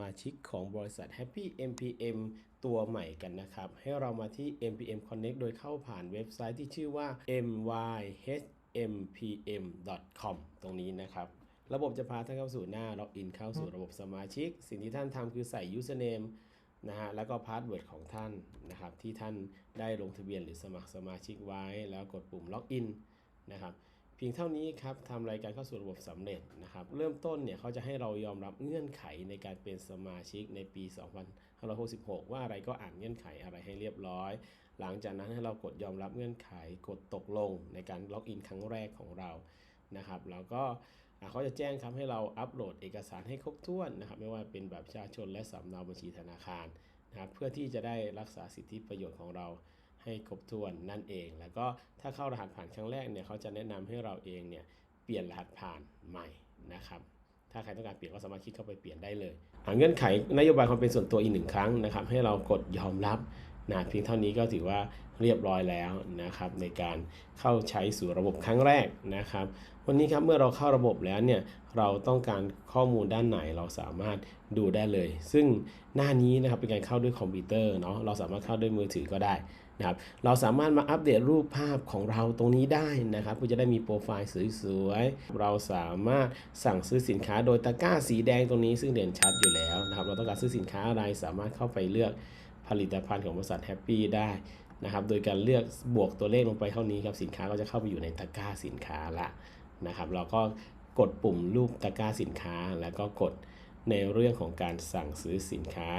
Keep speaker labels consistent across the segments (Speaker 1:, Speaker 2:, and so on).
Speaker 1: มาชิกของบริษัท Happy MPM ตัวใหม่กันนะครับ ให้เรามาที่ MPM Connect โดยเข้าผ่านเว็บไซต์ที่ชื่อว่า myhmpm.com ตรงนี้นะครับระบบจะพาท่านเข้าสู่หน้าล็อกอินเข้าสู่ระบบสมาชิก สิ่งที่ท่านทำคือใส่ username นะฮะแล้วก็พาสเวิร์ดของท่านนะครับที่ท่านได้ลงทะเบียนหรือสมัครสมาชิกไว้ แล้วกดปุ่มล็อกอินนะครับ เพียงเท่านี้ครับทำรายการเข้าสู่ระบบสำเร็จนะครับ เริ่มต้นเนี่ยเขาจะให้เรายอมรับเงื่อนไขในการเป็นสมาชิกในปี 2566 ว่าอะไรก็อ่านเงื่อนไขอะไรให้เรียบร้อย หลังจากนั้นให้เรากดยอมรับเงื่อนไขกดตกลงในการล็อกอินครั้งแรกของเรานะครับแล้วก็เขาจะแจ้งครับให้เราอัปโหลดเอกสารให้ครบถ้วนนะครับ ไม่ว่าเป็นแบบประชาชนและสำเนาบัญชีธนาคารนะครับเพื่อที่จะได้รักษาสิทธิประโยชน์ของเรา ให้ครบถ้วนนั่นเอง แล้วก็ถ้าเข้ารหัสผ่านครั้งแรกเนี่ยเขาจะแนะนำให้เราเองเนี่ยเปลี่ยนรหัสผ่านใหม่นะครับถ้าใครต้องการเปลี่ยนก็สามารถคลิกเข้าไปเปลี่ยนได้เลยหาเงื่อนไขนโยบายความเป็นส่วนตัวอีกหนึ่งครั้งนะครับ ให้เรากดยอมรับนะเพียงเท่านี้ก็ถือว่าเรียบร้อยแล้วนะครับในการเข้าใช้สู่ระบบครั้งแรกนะครับ วันนี้ครับเมื่อเราเข้าระบบแล้วเนี่ยเราต้องการข้อมูลด้านไหนเราสามารถดูได้เลย ซึ่งหน้านี้นะครับเป็นการเข้าด้วยคอมพิวเตอร์เนาะเราสามารถเข้าด้วยมือถือก็ได้นะครับเราสามารถมาอัปเดตรูปภาพของเราตรงนี้ได้นะครับเพื่อจะได้มีโปรไฟล์สวยๆ เราสามารถสั่งซื้อสินค้าโดยตะกร้าสีแดงตรงนี้ซึ่งเด่นชัดอยู่แล้วนะครับเราต้องการซื้อสินค้าอะไรสามารถเข้าไปเลือกผลิตภัณฑ์ของบริษัทแฮปปี้ได้นะครับโดยการเลือกบวกตัวเลขลงไปเท่านี้ครับสินค้าก็จะเข้าไปอยู่ในตะกร้าสินค้าละ นะครับเราก็กดปุ่มรูปตะกร้าสินค้า แล้วก็กดในเรื่องของการสั่งซื้อสินค้า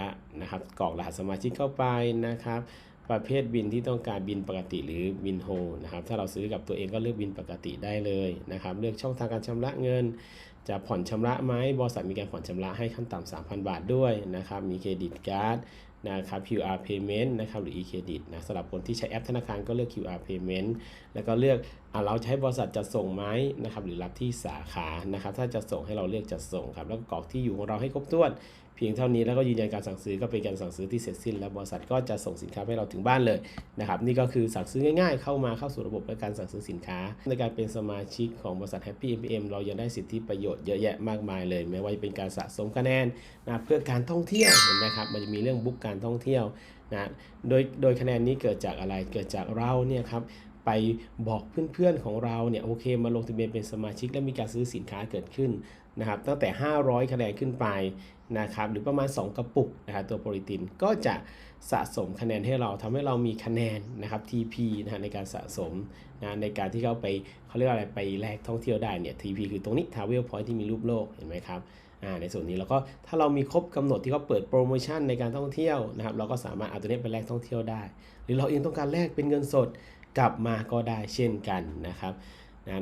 Speaker 1: นะครับกรอกรหัสสมาชิกเข้าไปนะครับ ประเภทบินที่ต้องการบินปกติหรือบินโฮนะครับถ้าเราซื้อกับตัวเองก็เลือกบินปกติได้เลยนะครับ เลือกช่องทางการชำระเงิน จะผ่อนชำระไหมบริษัทมีการผ่อนชำระให้ขั้นต่ำ3,000 บาทด้วยนะครับ มีเครดิตการ์ด นะครับ QR payment นะครับหรือ e-credit นะสำหรับคนที่ใช้แอปธนาคารก็เลือก QR payment แล้วก็เลือกอะเราใช้บริษัทจะส่งไหมนะครับหรือรับที่สาขานะครับถ้าจะส่งให้เราเลือกจะส่งครับแล้วก็กรอกที่อยู่ของเราให้ครบถ้วน เพียงเท่านี้แล้วก็ยืนยันการสั่งซื้อก็เป็นการสั่งซื้อที่เสร็จสิ้น แล้วบริษัทก็จะส่งสินค้าให้เราถึงบ้านเลยนะครับนี่ก็คือสั่งซื้อง่ายๆ เข้ามาเข้าสู่ระบบและการสั่งซื้อสินค้า ในการเป็นสมาชิกของบริษัท Happy MPM เรายังได้สิทธิประโยชน์เยอะแยะมากมายเลยไม่ว่าจะเป็นการสะสมคะแนนนะเพื่อการท่องเที่ยวเห็นไหมครับมันจะมีเรื่องบุ๊กการการท่องเที่ยวนะโดยโดยคะแนนนี้เกิดจากอะไรเกิดจากเราเนี่ยครับไปบอกเพื่อนๆของเราเนี่ยโอเคมาลงทะเบียนเป็นสมาชิกและมีการซื้อสินค้าเกิดขึ้นนะครับตั้งแต่ 500 คะแนนขึ้นไปนะครับหรือประมาณ 2 กระปุกนะครับตัวโปรตีนก็จะสะสมคะแนนให้เราทำให้เรามีคะแนนนะครับ TP นะฮะในการสะสมนะในการที่เขาไปเขาเรียกอะไรไปแลกท่องเที่ยวได้เนี่ย TP คือตรงนี้ Travel Point ที่มีรูปโลกเห็นไหมครับ ในส่วนนี้แล้วก็ถ้าเรามีครบกำหนดที่เขาเปิดโปรโมชั่นในการท่องเที่ยวนะครับ เราก็สามารถเอาตัวนี้ไปแลกท่องเที่ยวได้ หรือเราเองต้องการแลกเป็นเงินสดกลับมาก็ได้เช่นกันนะครับ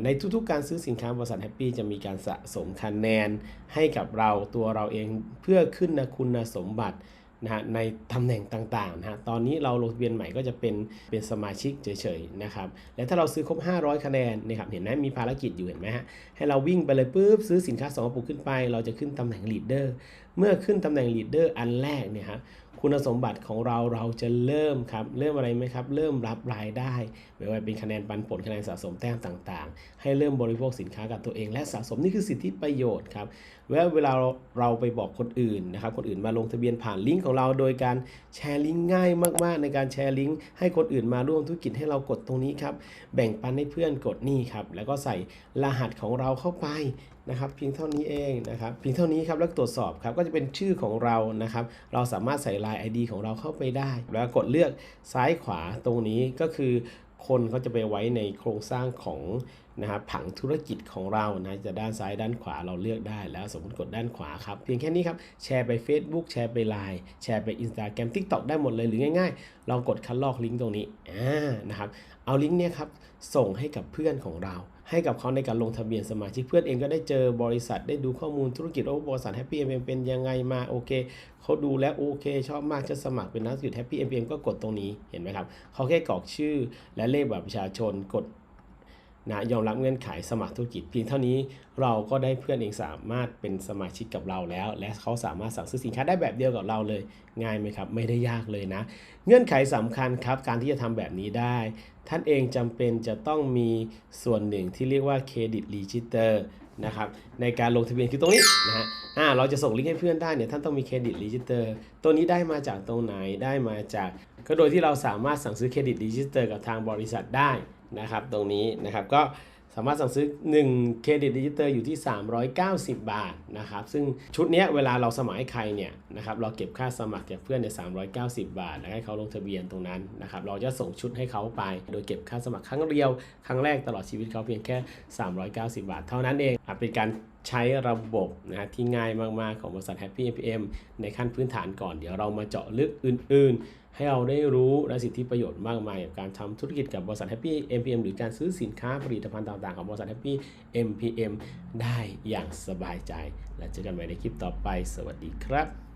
Speaker 1: ในทุกๆ การซื้อสินค้าบริษัทแฮปปี้จะมีการสะสมคะแนนให้กับเราตัวเราเองเพื่อขึ้นนะคุณสมบัติ นะฮะในตำแหน่งต่างๆนะฮะตอนนี้เราลงทะเบียนใหม่ก็จะเป็นเป็นสมาชิกเฉยๆนะครับและถ้าเราซื้อครบ 500 คะแนนนะครับเห็นไหมมีภารกิจอยู่เห็นไหมฮะให้เราวิ่งไปเลยปุ๊บซื้อสินค้า2กระปุกขึ้นไป เราจะขึ้นตำแหน่งลีดเดอร์เมื่อขึ้นตำแหน่งลีดเดอร์อันแรกเนี่ยฮะ คุณสมบัติของเราเราจะเริ่มครับ เริ่มอะไรไหมครับ เริ่มรับรายได้ ไม่ว่าเป็นคะแนนปันผลคะแนนสะสมแต้มต่างๆ ให้เริ่มบริโภคสินค้ากับตัวเองและสะสมนี่คือสิทธิประโยชน์ครับเวลาเวลาเราเราไปบอกคนอื่นนะครับ คนอื่นมาลงทะเบียนผ่านลิงก์ของเราโดยการแชร์ลิงก์ง่ายมากๆ ในการแชร์ลิงก์ให้คนอื่นมาร่วมธุรกิจให้เรากดตรงนี้ครับ แบ่งปันให้เพื่อนกดนี่ครับ แล้วก็ใส่รหัสของเราเข้าไป นะครับเพียงเท่านี้เองนะครับเพียงเท่านี้ครับแล้วตรวจสอบครับก็จะเป็นชื่อของเรานะครับ เราสามารถใส่ลาย ID ของเราเข้าไปได้ แล้วกดเลือกซ้ายขวาตรงนี้ก็คือคนเขาจะไปไว้ในโครงสร้างของนะครับผังธุรกิจของเรานะจะด้านซ้ายด้านขวาเราเลือกได้แล้วสมมติกดด้านขวาครับ เพียงแค่นี้ครับ แชร์ไป Facebook แชร์ไป Line แชร์ไป Instagram TikTok ได้หมดเลยหรือง่ายๆลองกดคัดลอกลิงก์ตรงนี้อ่านะครับเอาลิงก์เนี้ยครับส่งให้กับเพื่อนของเรา ให้กับเขาในการลงทะเบียนสมาชิกเพื่อนเองก็ได้เจอบริษัทได้ดูข้อมูลธุรกิจโอ้บริษัทแฮปปี้เอ็มเป็นยังไงมาโอเคเขาดูแล้วโอเค ชอบมากจะสมัครเป็นนักธุรกิจ Happy MPM ก็กดตรงนี้เห็นไหมครับเขาแค่กรอกชื่อและเลขบัตรประชาชนกด นะยอมรับเงื่อนไขสมัครธุรกิจเพียงเท่านี้เราก็ได้เพื่อนเองสามารถเป็นสมาชิกกับเราแล้ว และเขาสามารถสั่งซื้อสินค้าได้แบบเดียวกับเราเลย ง่ายไหมครับ ไม่ได้ยากเลยนะ เงื่อนไขสำคัญครับ การที่จะทำแบบนี้ได้ ท่านเองจำเป็นจะต้องมีส่วนหนึ่งที่เรียกว่าเครดิตรีจิเตอร์นะครับในการลงทะเบียนคือตรงนี้นะฮะอ่าเราจะส่งลิงก์ให้เพื่อนได้เนี่ยท่านต้องมีเครดิตรีจิเตอร์ตัวนี้ได้มาจากตรงไหนได้มาจาก ก็โดยที่เราสามารถสั่งซื้อเครดิตรีจิเตอร์กับทางบริษัทได้ นะครับตรงนี้นะครับก็สามารถสั่งซื้อ 1 เครดิตดิจิเตอร์อยู่ที่ 390 บาทนะครับซึ่งชุดนี้เวลาเราสมัครให้ใครเนี่ยนะครับเราเก็บค่าสมัครจากเพื่อนในย390 บาท แล้วให้เขาลงทะเบียนตรงนั้นนะครับเราจะส่งชุดให้เขาไป โดยเก็บค่าสมัครครั้งเดียว ครั้งแรกตลอดชีวิตเขาเพียงแค่ 390 บาท เท่านั้นเองอะเป็นการ ใช้ระบบนะฮะที่ง่ายมาก ๆ ของบริษัท Happy MPM ในขั้นพื้นฐานก่อน เดี๋ยวเรามาเจาะลึกอื่น ๆ ให้เราได้รู้และสิทธิประโยชน์มากมายกับการทำธุรกิจกับบริษัท Happy MPM หรือการซื้อสินค้าผลิตภัณฑ์ต่าง ๆ ของบริษัท Happy MPM ได้อย่างสบายใจ และเจอกันใหม่ในคลิปต่อไป สวัสดีครับ